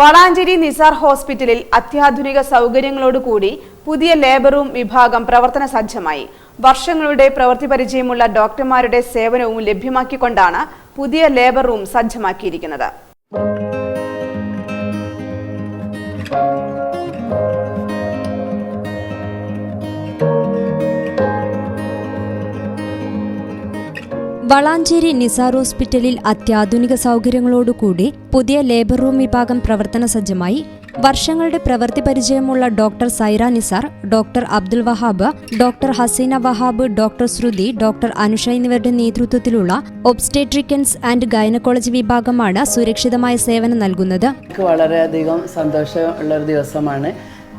വളാഞ്ചേരി നിസാർ ഹോസ്പിറ്റലിൽ അത്യാധുനിക സൗകര്യങ്ങളോടുകൂടി പുതിയ ലേബർ റൂം വിഭാഗം പ്രവർത്തന സജ്ജമായി. വർഷങ്ങളുടെ പ്രവൃത്തി പരിചയമുള്ള ഡോക്ടർമാരുടെ സേവനവും ലഭ്യമാക്കിക്കൊണ്ടാണ് പുതിയ ലേബർ റൂം സജ്ജമാക്കിയിരിക്കുന്നത്. വളാഞ്ചേരി നിസാർ ഹോസ്പിറ്റലിൽ അത്യാധുനിക സൗകര്യങ്ങളോടുകൂടി പുതിയ ലേബർ റൂം വിഭാഗം പ്രവർത്തന സജ്ജമായി. വർഷങ്ങളുടെ പ്രവൃത്തി പരിചയമുള്ള doctor Saira Nisar doctor Abdul Wahab doctor Haseena Wahab doctor Shruthi doctor Anusha എന്നിവരുടെ നേതൃത്വത്തിലുള്ള ഒബ്സ്റ്റേട്രിക്കൻസ് ആൻഡ് ഗൈനക്കോളജി വിഭാഗമാണ് സുരക്ഷിതമായ സേവനം നൽകുന്നത്. വളരെയധികം സന്തോഷമുള്ള ഒരു ദിവസമാണ്.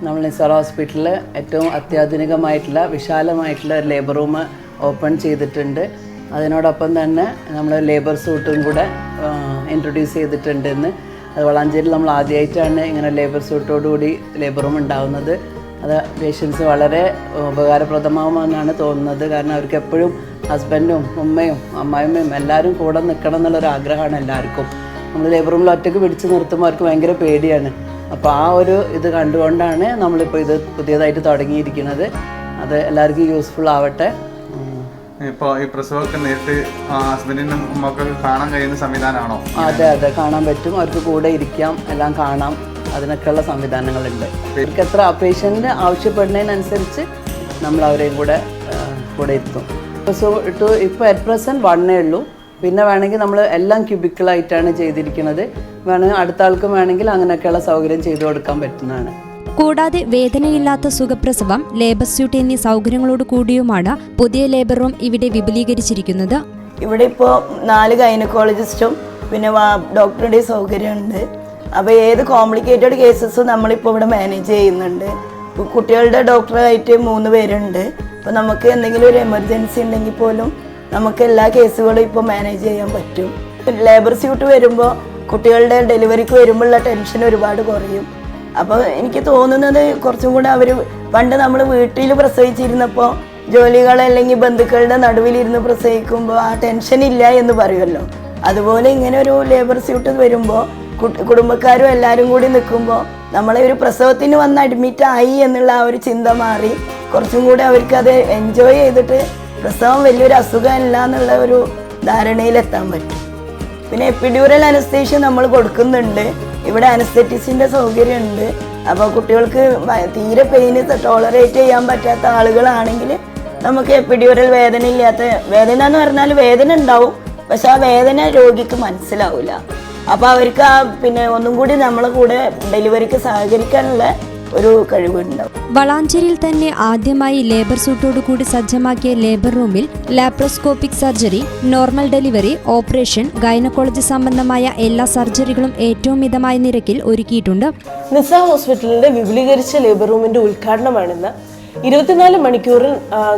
നമ്മൾ നിസാർ ഹോസ്പിറ്റലിൽ ഏറ്റവും അത്യാധുനികമായിട്ടുള്ള വിശാലമായിട്ടുള്ള ലേബർ റൂം ഓപ്പൺ ചെയ്തിട്ടുണ്ട്. അതിനോടൊപ്പം തന്നെ നമ്മൾ ലേബർ സൂട്ടും കൂടെ ഇൻട്രൊഡ്യൂസ് ചെയ്തിട്ടുണ്ടെന്ന്. അത് വളാഞ്ചേരിയിൽ നമ്മൾ ആദ്യമായിട്ടാണ് ഇങ്ങനെ ലേബർ സൂട്ടോടുകൂടി ലേബറും ഉണ്ടാവുന്നത്. അത് പേഷ്യൻസ് വളരെ ഉപകാരപ്രദമാവുമെന്നാണ് തോന്നുന്നത്. കാരണം അവർക്ക് എപ്പോഴും ഹസ്ബൻഡും ഉമ്മയും അമ്മായിമ്മയും എല്ലാവരും കൂടെ നിൽക്കണം എന്നുള്ളൊരു ആഗ്രഹമാണ് എല്ലാവർക്കും. നമ്മൾ ലേബർ റൂമിൽ ഒറ്റയ്ക്ക് പിടിച്ച് നിർത്തുമ്പോൾ അവർക്ക് ഭയങ്കര പേടിയാണ്. അപ്പോൾ ആ ഒരു ഇത് കണ്ടുകൊണ്ടാണ് നമ്മളിപ്പോൾ ഇത് പുതിയതായിട്ട് തുടങ്ങിയിരിക്കുന്നത്. അത് എല്ലാവർക്കും യൂസ്ഫുൾ ആവട്ടെ. ഇപ്പോൾ ഈ പ്രസവമൊക്കെ നേരിട്ട് ഹസ്ബൻഡിനും ഉമ്മക്കൊക്കെ കാണാൻ കഴിയുന്ന സംവിധാനമാണോ? അതെ അതെ. കാണാൻ പറ്റും. അവർക്ക് കൂടെ ഇരിക്കാം എല്ലാം കാണാം. അതിനൊക്കെയുള്ള സംവിധാനങ്ങളുണ്ട്. അവർക്ക് എത്ര പേഷ്യന്റ് ആവശ്യപ്പെടുന്നതിനനുസരിച്ച് നമ്മൾ അവരെയും കൂടെ കൂടെ ഇരുത്തും സോ ടു ഇപ്പോൾ അറ്റ് പ്രസന്റ് വണ്ണേ ഉള്ളൂ. പിന്നെ വേണമെങ്കിൽ നമ്മൾ എല്ലാം ക്യൂബിക്കിളായിട്ടാണ് ചെയ്തിരിക്കുന്നത്. വേണമെങ്കിൽ അടുത്ത ആൾക്കും വേണമെങ്കിൽ അങ്ങനെയൊക്കെയുള്ള സൗകര്യം ചെയ്തു കൊടുക്കാൻ പറ്റുന്നതാണ്. കൂടാതെ വേദനയില്ലാത്ത സുഖപ്രസവം ലേബർ സ്യൂട്ട് എന്നീ സൗകര്യങ്ങളോട് കൂടിയുമാണ് പുതിയ ലേബർ റൂം ഇവിടെ വിപുലീകരിച്ചിരിക്കുന്നത്. ഇവിടെ ഇപ്പോൾ നാല് ഗൈനക്കോളജിസ്റ്റും പിന്നെ ഡോക്ടറുടെ സൗകര്യമുണ്ട്. അപ്പോൾ ഏത് കോംപ്ലിക്കേറ്റഡ് കേസസും നമ്മളിപ്പോൾ ഇവിടെ മാനേജ് ചെയ്യുന്നുണ്ട്. കുട്ടികളുടെ ഡോക്ടറായിട്ട് മൂന്ന് പേരുണ്ട്. അപ്പോൾ നമുക്ക് എന്തെങ്കിലും ഒരു എമർജൻസി ഉണ്ടെങ്കിൽ പോലും നമുക്ക് എല്ലാ കേസുകളും ഇപ്പോൾ മാനേജ് ചെയ്യാൻ പറ്റും. ലേബർ സ്യൂട്ട് വരുമ്പോൾ കുട്ടികളുടെ ഡെലിവറിക്ക് വരുമ്പോഴുള്ള ടെൻഷൻ ഒരുപാട് കുറയും. അപ്പോൾ എനിക്ക് തോന്നുന്നത് കുറച്ചും കൂടെ അവർ പണ്ട് നമ്മൾ വീട്ടിൽ പ്രസവിച്ചിരുന്നപ്പോൾ ജോലികൾ അല്ലെങ്കിൽ ബന്ധുക്കളുടെ നടുവിലിരുന്ന് പ്രസവിക്കുമ്പോൾ ആ ടെൻഷൻ ഇല്ല എന്ന് പറയുമല്ലോ. അതുപോലെ ഇങ്ങനെ ഒരു ലേബർ സ്യൂട്ട് വരുമ്പോൾ കുടുംബക്കാരും എല്ലാവരും കൂടി നിൽക്കുമ്പോൾ നമ്മളെ ഒരു പ്രസവത്തിന് വന്ന് അഡ്മിറ്റ് ആയി എന്നുള്ള ആ ഒരു ചിന്ത മാറി കുറച്ചും കൂടി അവർക്കത് എൻജോയ് ചെയ്തിട്ട് പ്രസവം വലിയൊരു അസുഖമല്ല എന്നുള്ള ഒരു ധാരണയിലെത്താൻ പറ്റും. പിന്നെ എപ്പിഡ്യൂറൽ അനസ്തേഷ്യ നമ്മൾ കൊടുക്കുന്നുണ്ട്. ഇവിടെ അനസ്തെറ്റിസിന്റെ സൗകര്യമുണ്ട്. അപ്പോൾ കുട്ടികൾക്ക് തീരെ പെയിന് ടോളറേറ്റ് ചെയ്യാൻ പറ്റാത്ത ആളുകളാണെങ്കിൽ നമുക്ക് എപ്പിഡ്യൂറൽ വേദന ഇല്ലാത്ത വേദന എന്ന് പറഞ്ഞാൽ വേദന ഉണ്ടാവും. പക്ഷെ ആ വേദന രോഗിക്ക് മനസ്സിലാവില്ല അപ്പോൾ അവർക്ക് ആ പിന്നെ ഒന്നും കൂടി നമ്മളെ കൂടെ ഡെലിവറിക്ക് സഹകരിക്കാനുള്ള ഒരു കഴിവുണ്ടാവും. വളാഞ്ചേരിയിൽ തന്നെ ആദ്യമായി ലേബർ സൂട്ടോടുകൂടി സജ്ജമാക്കിയ ലേബർ റൂമിൽ laparoscopic surgery normal delivery operation gynaecology സംബന്ധമായ എല്ലാ സർജറികളും ഏറ്റവും മിതമായ നിരക്കിൽ ഒരുക്കിയിട്ടുണ്ട്. നിസ ഹോസ്പിറ്റലിന്റെ വിപുലീകരിച്ച ലേബർ റൂമിന്റെ ഉദ്ഘാടനമാണിന്ന്. ഇരുപത്തിനാല് മണിക്കൂറിൽ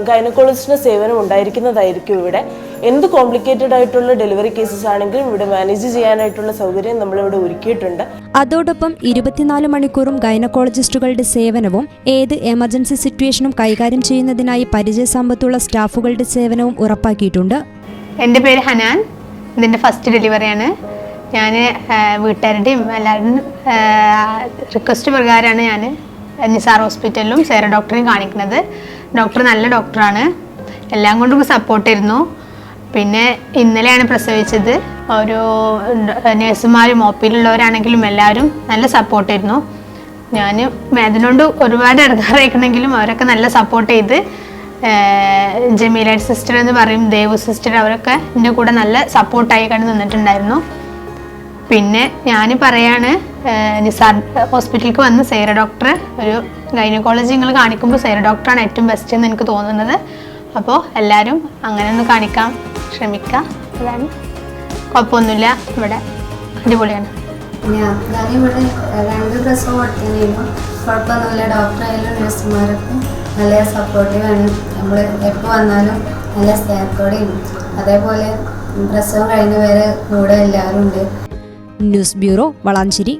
ഗൈനക്കോളജിസ്റ്റിന്റെ സേവനം ഉണ്ടായിരിക്കുന്നതായിരിക്കും ഇവിടെ. എന്ത് കോംപ്ലിക്കേറ്റഡ് ആയിട്ടുള്ള ഡെലിവറി കേസസ് ആണെങ്കിലും ഇവിടെ മാനേജ് ചെയ്യാനായിട്ടുള്ള സൗകര്യം നമ്മളിവിടെ ഒരുക്കിയിട്ടുണ്ട്. അതോടൊപ്പം ഇരുപത്തിനാല് മണിക്കൂറും ഗൈനക്കോളജിസ്റ്റുകളുടെ സേവനവും ഏത് എമർജൻസി സിറ്റുവേഷനും കൈകാര്യം ചെയ്യുന്നതിനായി പരിചയസമ്പത്തുള്ള സ്റ്റാഫുകളുടെ സേവനവും ഉറപ്പാക്കിയിട്ടുണ്ട്. എന്റെ പേര് ഹനാൻ. ഇതിന്റെ ഫസ്റ്റ് ഡെലിവറിയാണ് ഞാൻ വീട്ടുകാരുടെയും എല്ലാവരുടെയും റിക്വസ്റ്റ് പ്രകാരമാണ് ഞാൻ നിസാർ ഹോസ്പിറ്റലിലും സേറ ഡോക്ടറെയും കാണിക്കുന്നത്. ഡോക്ടർ നല്ല ഡോക്ടറാണ് എല്ലാം കൊണ്ടും സപ്പോർട്ടായിരുന്നു പിന്നെ ഇന്നലെയാണ് പ്രസവിച്ചത്. ഒരു നേഴ്സുമാരും ഒ പിയിലുള്ളവരാണെങ്കിലും എല്ലാവരും നല്ല സപ്പോർട്ടായിരുന്നു ഞാൻ അതിനോണ്ട് ഒരുപാട് ഇടങ്ങാറായിക്കണമെങ്കിലും അവരൊക്കെ നല്ല സപ്പോർട്ട് ചെയ്ത് ഏഹ് സിസ്റ്റർ എന്ന് പറയും ദേവു സിസ്റ്റർ അവരൊക്കെ എന്റെ കൂടെ നല്ല സപ്പോർട്ടായി കണ്ട് നിന്നിട്ടുണ്ടായിരുന്നു. പിന്നെ ഞാൻ പറയാണ് നിസാർ ഹോസ്പിറ്റലിലേക്ക് വന്ന് സൈറ ഡോക്ടർ ഒരു ഗൈനക്കോളജി നിങ്ങൾ കാണിക്കുമ്പോൾ സൈറ ഡോക്ടറാണ് ഏറ്റവും ബെസ്റ്റ് എന്ന് എനിക്ക് തോന്നുന്നത്. അപ്പോൾ എല്ലാവരും അങ്ങനെ ഒന്ന് കാണിക്കാൻ ശ്രമിക്കുക അതാണ് കുഴപ്പമൊന്നുമില്ല. ഇവിടെ അടിപൊളിയാണ്. ഞാൻ ഞാനിവിടെ രണ്ട് പ്രസവം കൊടുത്തിരുന്നു കുഴപ്പമൊന്നുമില്ല. ഡോക്ടറായാലും നഴ്സുമാരൊക്കെ നല്ല സപ്പോർട്ടീവാണ് നമ്മൾ എപ്പോൾ വന്നാലും നല്ല സ്നേഹത്തോടെയും അതേപോലെ പ്രസവം കഴിഞ്ഞ വരെ കൂടെ എല്ലാവരും ഉണ്ട്. News bureau Valanchery.